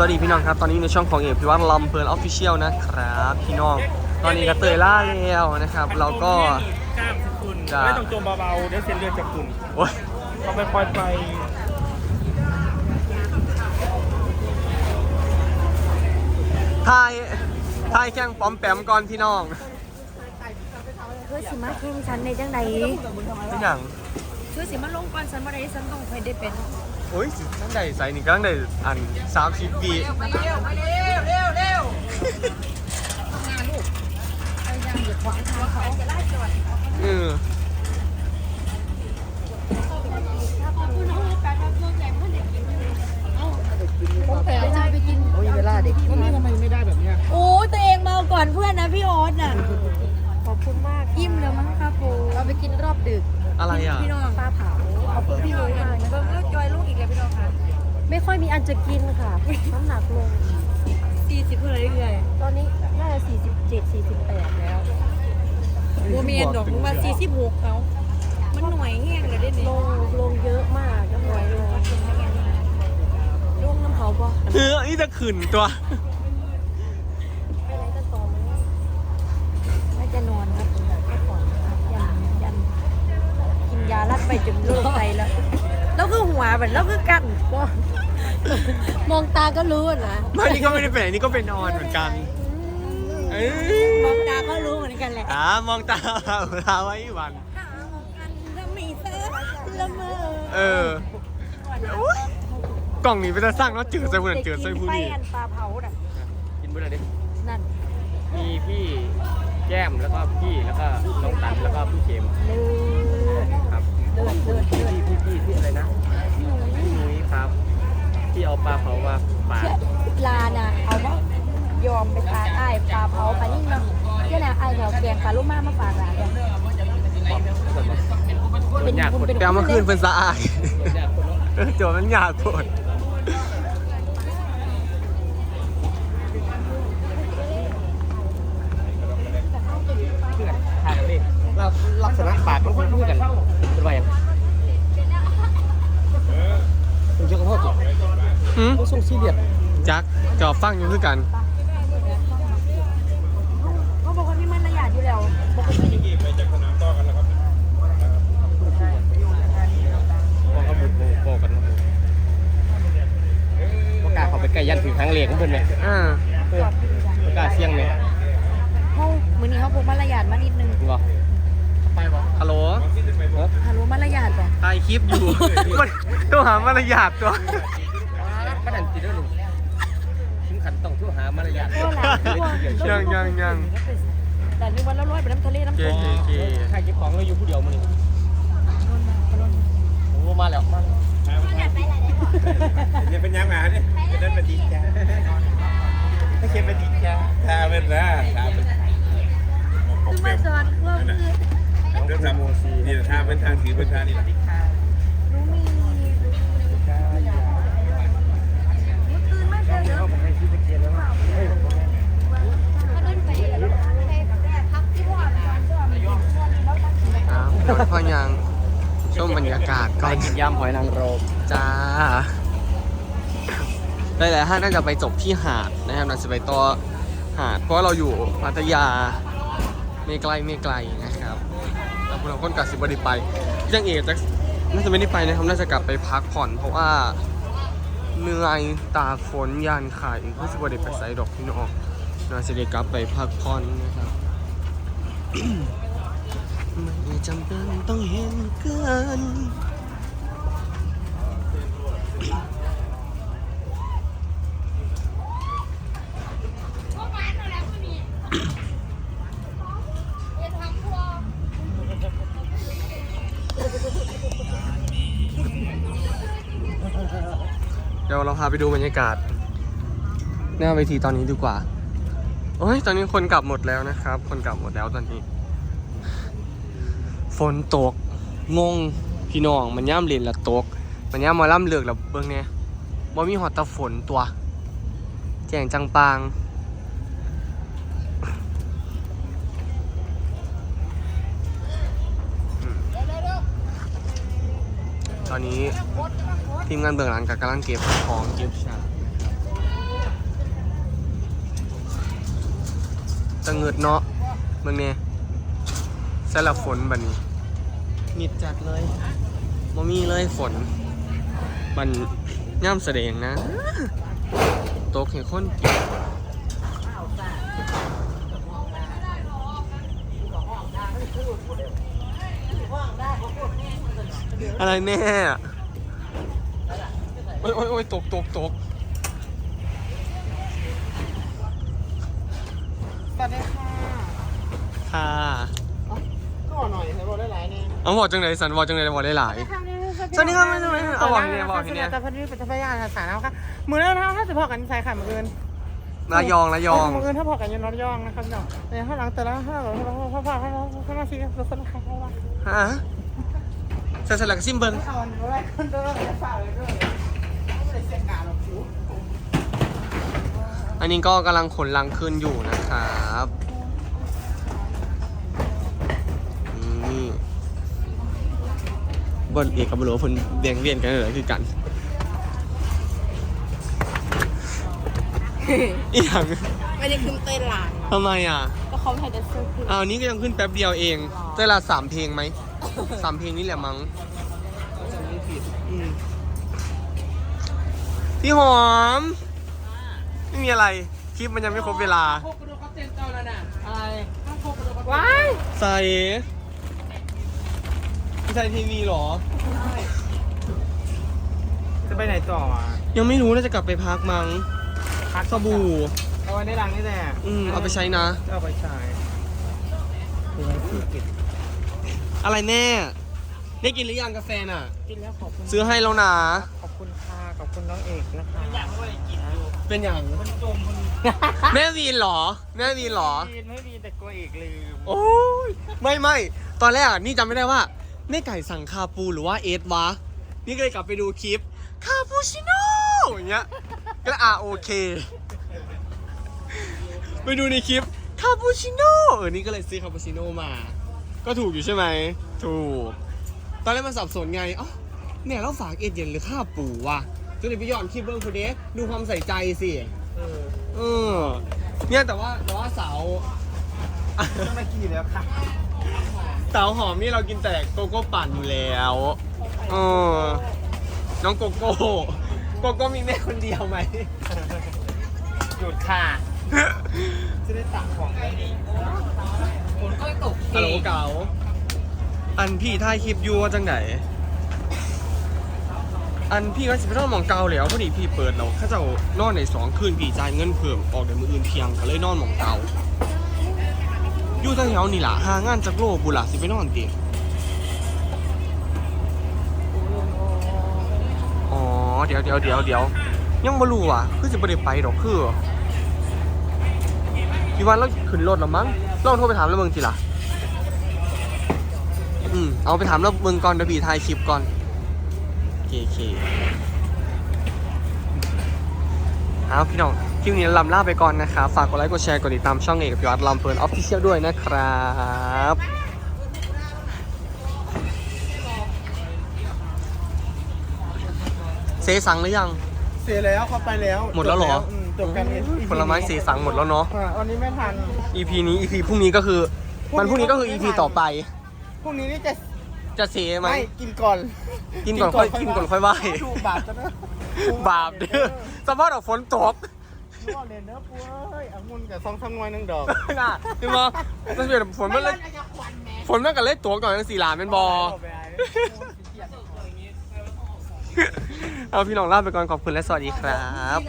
สวัสดีพี่น้องครับ ตอนนี้ในช่องของเอกพิวัตรลำเพลินออฟฟิเชียลนะครับ พี่น้อง ตอนนี้ก็เตยล่าแล้วนะครับ เราก็กล้ามสกุลจ้ะไม่ต้องจมเบาๆเดี๋ยวเส้นเลือดจะขุ่นโอ้ยต้องไปคอยไปทายทายแข่งปอมแปมก่อนพี่น้องเพื่อสิมาแข่งฉันในจังใดพี่หยังเพื่อสิมาลงก่อนฉันบ่ได้ฉันต้องไปได้เป็น โอ้ยตั้งใดใส่นี่ก็ตั้งใดอันสามสิบปีเอาอย่างอย่าขวางทางเขาเออผมไปจะไปกินโอ้ยเวลาเด็กนี่ทำไมไม่ได้แบบเนี้ยโอ้ตัวเองเมาก่อนเพื่อนนะพี่โอ๊ตน่ะขอบคุณมากอิ่มแล้วมั้งครับผมเราไปกินรอบดึกอะไรอะพี่น้องปลาเผาข อบคุณพี่โอ๊ตมากเบิ่งแล้วจอยลูกอีกแล้วพี่น้องค่ะไม่ค่อยมีอันจะกินค่ะ น้ำหนักลง40เท่าไหร่เรื่อยตอนนี้น่าจะ47 48 แล้วโมเมนดอกมาสี่สิบหกเขามันหน่วยแห้งเลยได้ลเนี่ยงลงเยอะมากน้ำหน่อยลงลงน้ำเผาบ่เออนี่จะขืนตัว แล้วคือหัวแบบแล้วคือกันก็มองตาก็รู้นะไม่นี่ก็ไม่ได้ไปไหนนี่ก็ไปนอนเหมือนกันเอ้ยมองตาก็รู้เหมือนกันแหละอ่ามองตาตาไว้วันหาหมองกันแล้วมีเสื้อละเมอเอออุ๊ยกล่องนี้เป็นตาสร้างเนาะจืดใส่ผู้นั้นจืดใส่ผู้ไปนี้อันปลาเผาน่ะกินเมื่อไหร่ดินั่นมีพี่แก้มแล้วก็พี่แล้วก็น้องตันแล้วก็พี่เกม พี่พี่พี่พี่อะไรนะพี่นุ้ยครับ ที่เอาปลาเผามาปาดลาน่ะเอาว่ายอมไปทานไอ้ายปลาเผาปลานิ่มเนาะเจ้าน่ะไอ้ายแถวแกงปลาลูกมามาฝากหลานเนี่ยบอกถ้าเกิดว่าเป็นยากบุญคนเป็นแต่เอามาคืนเป็นสะอาดยากคนเนาะเออโจทย์มันยากโคตร เพื่อนทายกันดิลักษณะปากมันพูดกันเป็นว่าอย่างเป็นเจ้าของพ่อจุด หืม เขาส่งซีเรียส จักจ อบฟังอยู่คือกัน เขาบอกว่ามีมันระยะอยู่แล้วปกติบอกเขาบุกบอกกันนะประกล้าศเขาไปใกล้ยันถึงทางเหล็กของเพื่อนไหมอ่าเออประกล้าศเสี่ยงไหมเขามือนี้เขาพกมารยาทมานิดนึงบอกไปบอกฮัลโหลฮัลโหลมารยาทป่ะถ่ายคลิปอยู่มันต้องหามารยาทตัวประดันติดด้วยหนึ่งถึง ขันต้องทั่วหามารยาทตัวหลานตัวยังยังยัง แต่นึกว่าเราลอยไปน้ำทะเลน้ำเกตกเกเกใครเก็บของเราอยู่ผู้เดียวมันนี่โอ้มาแล้วมา เนี่ยเป็นยังไงเนี่ยเป็นนั่นเป็นดีจ้าไม่เค็มเป็นดีจ้าทาเป็นนะทาเป็น คือมาสอนว่าคือ เรื่องทำนี่ทาเป็นทางถือเป็นทางนี่แหละ หนูมีหนูตื่นมาเจอเยอะ ครับเดี๋ยว พ่อยังชมบรรยากาศก่อนกินยำหอยนางรมจ้าหลายๆท่านน่าจะไปจบที่หาดนะครับน่าจะไปต่อหาด เพราะว่าเราอยู่พัทยาไม่ไกลไม่ไกลนะครับแล้วพวกเราคนกัดสิบวันไปยังเอกจะน่าจะไม่ได้ไปนะครับน่าจะกลับไปพักผ่อน เพราะว่าเหนื่อยตากฝนยานขายเพื่อสิบวันไปไซดอกพี่น้องน่าจะได้กลับไปพักผ่อนนะครับ ไม่จำเป็นต้องเห็นเกินเดี๋ยวเราพาไปดูบรรยากาศ หน้าเวทีตอนนี้ดีกว่า โอ้ย ตอนนี้คนกลับหมดแล้วนะครับ คนกลับหมดแล้วตอนนี้ ฝนตก งง พี่น้อง มันย่ำเลนละตก มันย่ำมาล่ำเลือกละเบื้องเนี้ยบ่มีหอดตะฝนตัว แจ้งจังปาง ตอนนี้ทีมงานเบื้องหลังกำลังเก็บของเก็บฉากตะเงิดเนาะเบื้องเนี้ยสลับฝนแบบนี้ มิดจัดเลยบ่มีเลยฝน มันย่ำแสดงนะ ตกเห็นคนกินอะไรแม่โอ้ยโอ้ยโอ้ยตกตกตกสวัสดีค่ะ ก็หน่อยให้บอกได้หลาย เนี่ยเอาบอกจังไหนสันบอกจังไหนบอกได้หลาย สวัสดีครับไม่ต้องไม่ต้องเอาบอกทีเดียวบอกทีเดียวแต่พอดีเป็นพยานสารแล้วค่ะมือแล้วนะถ้าจะพอกันใส่ค่ะมืออื่นระยองระยอง มืออื่นถ้าพอกันยันรถย่องนะครับเนาะในข้างหลังแต่ละข้างหลังพ่อพ่อพ่อพ่อพ่อมาซีรถคนใครเขาว่าฮะใส่สลักซิมเบิงเอาอะไรคนเดินฝากเลยด้วยไม่ได้เสียงการหรอกคิว อันนี้ก็กำลังขนลังขึ้นอยู่นะครับ บนเอกกับบนหลวงเพิ่นเบียงเวียนกันเลยคือกันอีหยังไม่ได้ขึ้นเต้นหลานทำไมอะก็เขาให้จะซื้อขึ้นอ้าวนี้ก็ยังขึ้นแป๊บเดียวเองเต้นละสามเพลงไหมสามเพลงนี่แหละมั้งพี่หอม ไม่มีอะไร คลิปมันยังไม่ครบเวลาว้ายใส่ ใส่ทีวีเหรอ จะไปไหนต่ออะยังไม่รู้น่าจะกลับไปพักมั้งพักสบู่ เอาไว้ในรังนี่แหละอืมเอาไปใช้นะเอาไปใช้ดูไว้ที่ปิดอะไรแน่ได้กินหรือยังกาแฟน่ะ กินแล้วขอบคุณซื้อให้แล้วนะ ขอบคุณค่ะขอบคุณน้องเอกนะคะเป็นอย่างมันจมมันแม่วีนเหรอ แม่วีนเหรอดีไม่ดีแต่กลัวเอกลืม โอ้ยไม่ไม่ตอนแรกอะนี่จำไม่ได้ว่า แม่ไก่สั่งคาปูหรือว่าเอสวะ นี่ก็เลยกลับไปดูคลิป คาปูชิโน่อย่างเงี้ย ก็เลยอะโอเค ไปดูในคลิป คาปูชิโน่เออนี่ก็เลยซื้อคาปูชิโน่มา ก็ถูกอยู่ใช่ไหม ถูก ตอนแรกมันสับสนไงอ๋อแม่ยเราฝากเอสเย็นหรือข้าปูวะจนเดี๋ยวไปย้อนคลิปเบิ้งคุณเดสดูความใส่ใจสิเออเนี่ยแต่ว่าแต่ว่าเสาต้องมากี่แล้วค่ะ เตาหอมนี่เรากินแต่โกโก้ปั่นอยู่แล้วเออน้องโกโก้ โกโก้มีแม่คนเดียวไหม หยุดค่ะ จะได้ตักของได้ดีคนก็ตกฮัลโหลเก๋าอันพี่ถ่ายคลิปอยู่ว่าจังไหน อันพี่ก็สิไปนอนหมองเกาแล้วพอดีพี่เปิดแล้วเข้าเจ้านอนในสองคืนพี่จ่ายเงินเพิ่มออกเดี๋ยวมืออื่นเที่ยงก็เลยนอนหมองเกา อยู่แถวนี่ล่ะหางานจากโลบุล่ะสิไปนอนติอ๋อเดี๋ยวเดี๋ยวเดี๋ยวเดี๋ยวยังบ่รู้อะคือสิบ่ได้ไปดอกคือพี่วันเราขึ้นรถแล้วมั้งลองโทรไปถามแล้วเบิ่งทีล่ะอืมเอาไปถามแล้วเมึงก่อนเดี๋ยวพี่ถ่ายคลิปก่อนโอเคโอเคเอาพี่น้อง ลิปนี้ลำลาไปก่อนนะครับ ฝากกดไลค์กดแชร์กดติดตามช่องเอกกับยอดลำเพลินออฟฟิเชียลด้วยนะครับเซสังหรือยัง เสียแล้วเขาไปแล้วหมดแล้วเหรอมจบกันผลไม้เซสังหมดแล้วเนาะ อะวันนี้ไม่ทัน EP นี้ EP พรุ่งนี้ก็คือมันพรุ่งนี้ก็คือ EP ต่อไป พรุ่งนี้นี่จะจะเซไหม ไม่กินก่อนกินก่อนค่อยกินก่อนค่อยไหว้ถูกบาปจะนะ บาปเด้อสภาพดอกฝนตก นึกว่าเด่นเนอปุ้ยเอางุนกับซองทำงวยหนึ่งดอกน่ะเห็นบ่มันเปลี่ยนฝนมันเลยฝนมันก็เลยตัวก่อนจังสี่หลานเป็นบอ เอาพี่น้องลาไปก่อนขอบคุณและสวัสดีครับ